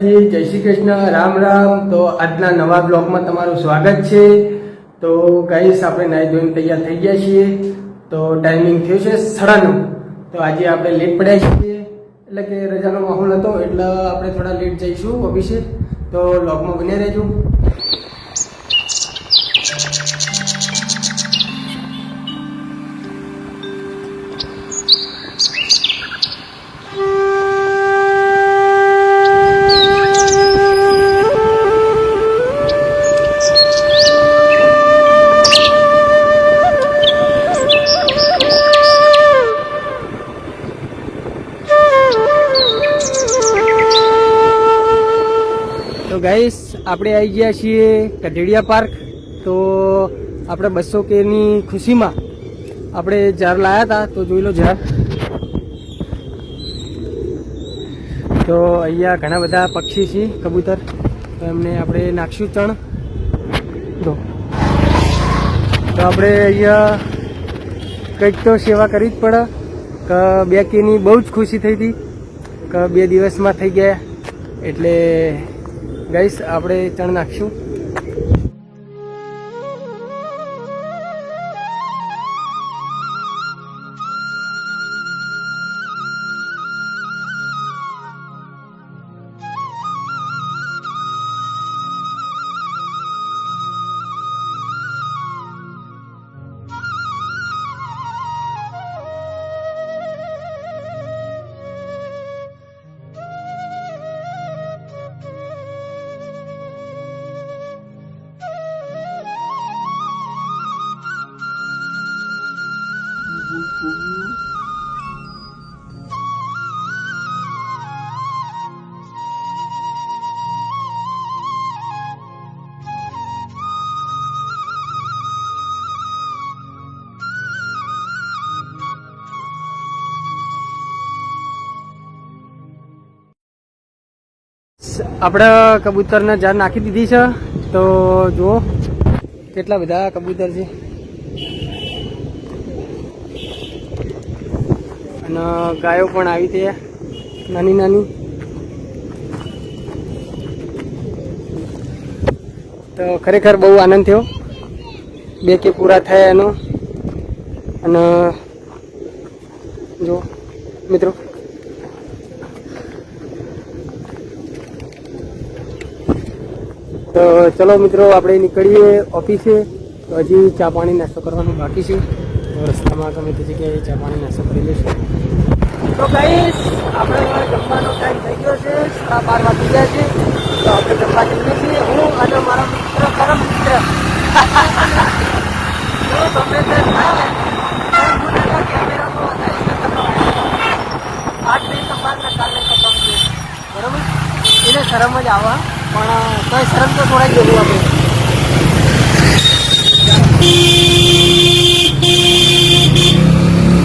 જય શ્રી કૃષ્ણ, રામ રામ. તો આજના નવા બ્લોગમાં તમારું સ્વાગત છે. તો ગાઈસ આપણે નાઈ ધોઈને તૈયાર થઈ ગયા છીએ. તો ટાઈમિંગ થયું છે સાડા તો આજે આપણે લેટ પડ્યા છીએ. એટલે કે રજાનો માહોલ હતો, એટલે આપણે થોડા લેટ જઈશું ઓફિસે તો બ્લોગમાં બની રહેજો. આપણે આવી ગયા છીએ કઢેડિયા પાર્ક. તો આપણે બસો કેની ખુશીમાં આપણે ઝાડ લાયા હતા. તો જોઈ લો ઝાડ. તો અહીંયા ઘણા બધા પક્ષી છે, કબૂતર. તો એમને આપણે નાખશું ચણ. તો તો આપણે અહીંયા કંઈક તો સેવા કરવી જ પડે. કે બે કેની બહુ જ ખુશી થઈ હતી. કે બે દિવસમાં થઈ ગયા. એટલે ગઈશ આપણે ચણ નાખશું. આપણે કબૂતરને જાન નાખી દીધી છે. તો જુઓ, કેટલા બધા કબૂતર છે. અને ગાયો પણ આવી તે નાની નાની. તો ખરેખર બહુ આનંદ થયો. બે કે પૂરા થયા એનો. અને જો મિત્રો તો ચલો મિત્રો આપણે નીકળીએ ઓફિસે. તો હજી ચા પાણી નાસ્તો કરવાનું બાકી છે. રસ્તામાં ગમે તે જગ્યાએ ચા પાણી નાસ્તો કરી લઈશું. તો ગાઈસ આપણે જમવાનો ટાઈમ થઈ ગયો છે. સાડા બાર વાગી ગયા છે. તો આપણે જમવા જઈએ છીએ. હું અને મારા મિત્ર પરમ મિત્ર. જો તમને તે થાય, પણ હું એના કેમેરામાં વધારે નકલ આવે. આજ નહીં તો કાલ ને કાલ નહીં તો પરમ દિવસ. બરોબર? એને શરમ જ આવે. પણ તોય શરમ તો થોડા જેવું આપણે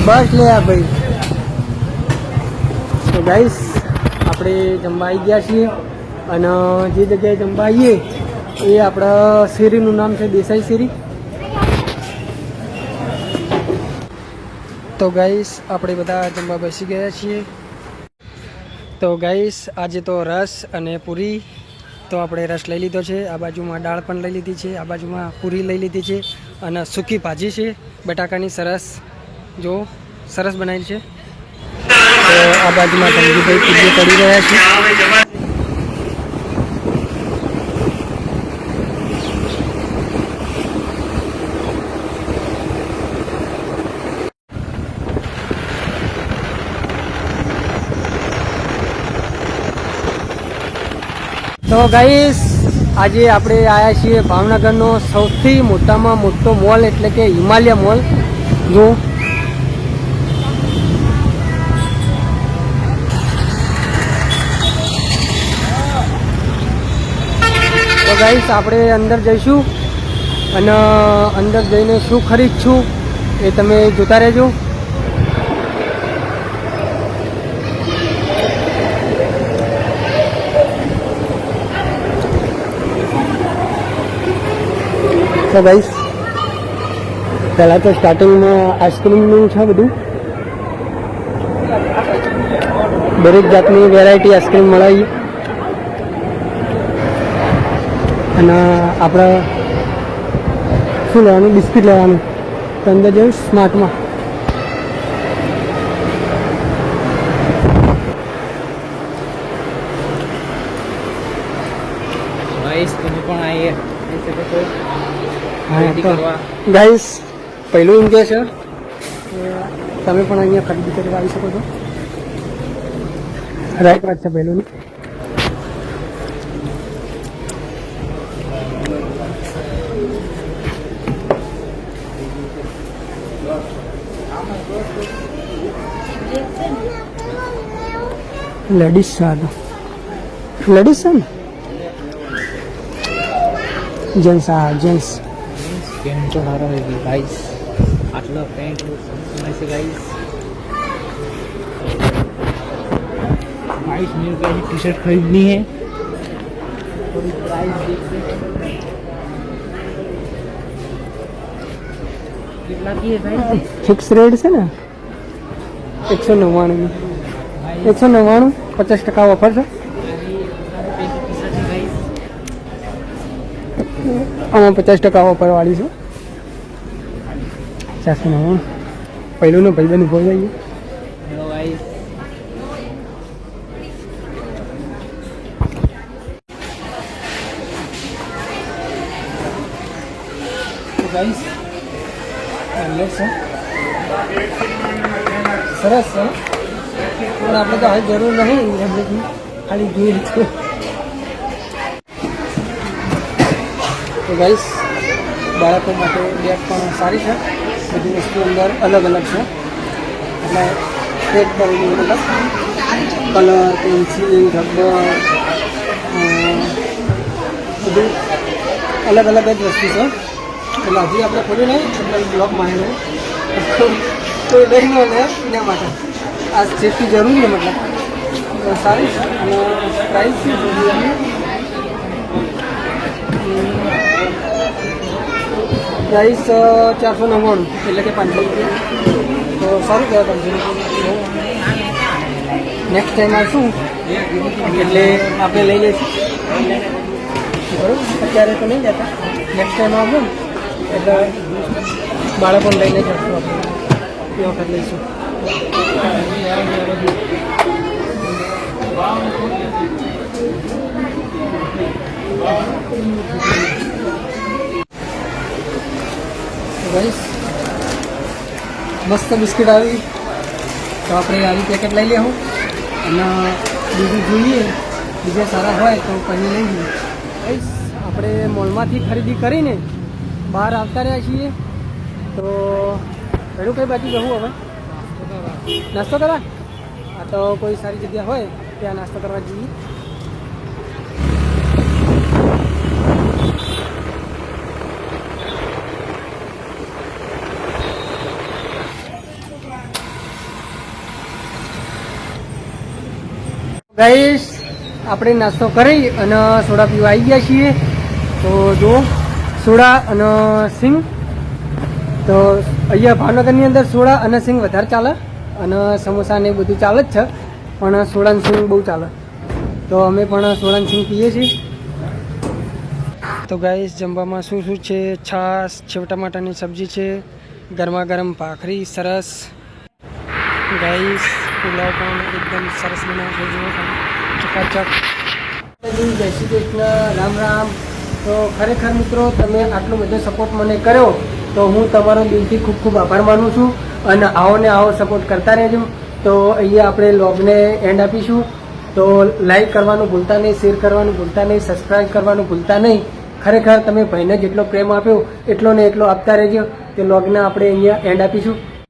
બસ લે આ ભાઈ. તો ગાઈસ આપણે જમવા આવી ગયા છીએ અને જે જગ્યાએ જમવા આવીએ એ આપણા શેરીનું નામ છે દેસાઈ શેરી. તો ગાઈસ આપણે બધા જમવા બેસી ગયા છીએ. તો ગાઈસ આજે તો રસ અને પૂરી તો આપણે રસ લઈ લીધો છે. આ બાજુમાં દાળ પણ લઈ લીધી છે. આ બાજુમાં પૂરી લઈ લીધી છે અને સૂકી ભાજી છે. બટાકાની સરસ, જો, સરસ બનાવી છે. તો આ બાજુમાં ધનજીભાઈ પૂરી કરી રહ્યા છે. તો ગાઈસ આજે આપણે આવ્યા છીએ ભાવનગરનો સૌથી મોટામાં મોટો મોલ એટલે કે હિમાલય મોલ જો. તો ગાઈસ આપણે અંદર જઈશું અને અંદર જઈને શું ખરીદશું એ તમે જોતા રહેજો. તો ગાઈસ તો સ્ટાર્ટિંગમાં આઈસ્ક્રીમનું છે બધું. દરેક જાતની વેરાયટી આઈસ્ક્રીમ મળે. અને આપણે શું લેવાનું? બિસ્કિટ લેવાનું. તો અંદર જવું સ્માર્ટમાં. પણ આવીએ. આવી શકો છો ખરીદી કરવા ગાઈસ પહેલું એમ કે છે કે તમે પણ અહીંયા ખરીદી કરવા આવી શકો છો રાઈટ વાત છે પહેલું લેડીઝ સારું લેડીઝ છે ને जेंट्स हा जेंट्स। पेंट होणार आहे गाईस आतलं पेंट समय से गाइस गाइस मेरे को टी शर्ट खरीदनी है और प्राइस देखते कितना की है भाई? फिक्स रेट से ना? एक सौ नवाणु एक सौ नवाणु पचास टका ऑफ़र है આમાં પચાસ ટકા ઓફરવાળી છું. ચારસો નવ્વાણું પહેલું ને ભાઈબંધ ઊભો થઈ સરસ છે પણ આપણે તો હાલ જરૂર નહીં. ખાલી જોઈએ તો બાળકો માટે બેગ પણ સારી છે. બધી વસ્તુ અંદર અલગ અલગ છે. એટલે બેગ પર મતલબ કલર પેન્સિલ રબર બધું અલગ અલગ જ વસ્તુ છે. એટલે હજી આપણે ખોલ્યું નહીં, એટલે બ્લોક માર્યો તો લઈ લે એના માટે. આ સેફટી જરૂરી છે, મતલબ. સારી છે. અને પ્રાઇસ પ્રાઇસ ચારસો નવ્વાણું. એટલે કે પાંચસો રૂપિયા. તો સારું કહેવાય પાંચસો નેક્સ્ટ ટાઈમ આવશું એટલે આપણે લઈ લઈશું. બરાબર? અત્યારે તો નહીં જતા નેક્સ્ટ ટાઈમ આવજો ને એટલે બાળકોને લઈને જશું આપણે. એ વખત લઈશું. ગઈશ મસ્ત બિસ્કિટ આવી. તો આપણે આવી પેકેટ લઈ લેવું અને બીજું જોઈએ, બીજા સારા હોય તો પછી લઈ લઈએ. ગઈશ આપણે મોલમાંથી ખરીદી કરીને બહાર આવતા રહ્યા છીએ. તો પેલું કઈ બાજુ જવું હવે. નાસ્તો કરવા? આ તો કોઈ સારી જગ્યા હોય, ત્યાં નાસ્તો કરવા જઈએ. ગાઈસ, આપણે નાસ્તો કરી અને સોડા પીવા આવી ગયા છીએ. તો જો, સોડા અને સિંગ. તો અહીંયા ભાવનગરની અંદર સોડા અને સિંગ વધારે ચાલે અને સમોસા ને બધું ચાલે જ છે, પણ સોડા અને સિંગ બહુ ચાલે. તો અમે પણ સોડા સિંગ પીએ છીએ. તો ગાઈસ, જમવામાં શું શું છે? છાશ છેવ ટમાટાની સબ્જી છે, ગરમા ગરમ ભાખરી, સરસ. ગાઈસ પુલાવ પણ એકદમ સરસ બનાવે છે જુઓ ચકાચક. જય શ્રી કૃષ્ણ. રામ રામ. તો ખરેખર મિત્રો, તમે આટલો બધો સપોર્ટ મને કર્યો, તો હું તમારો દિલથી ખૂબ ખૂબ આભાર માનું છું અને આવો ને આવો સપોર્ટ કરતા રહેજો. તો અહીંયા આપણે લોગને એન્ડ આપીશું. તો લાઈક કરવાનું ભૂલતા નહીં શેર કરવાનું ભૂલતા નહીં સબસ્ક્રાઈબ કરવાનું ભૂલતા નહીં. ખરેખર તમે ભાઈને જેટલો પ્રેમ આપ્યો, એટલો ને એટલો આપતા રહેજો. તે લોગને આપણે અહીંયા એન્ડ આપીશું.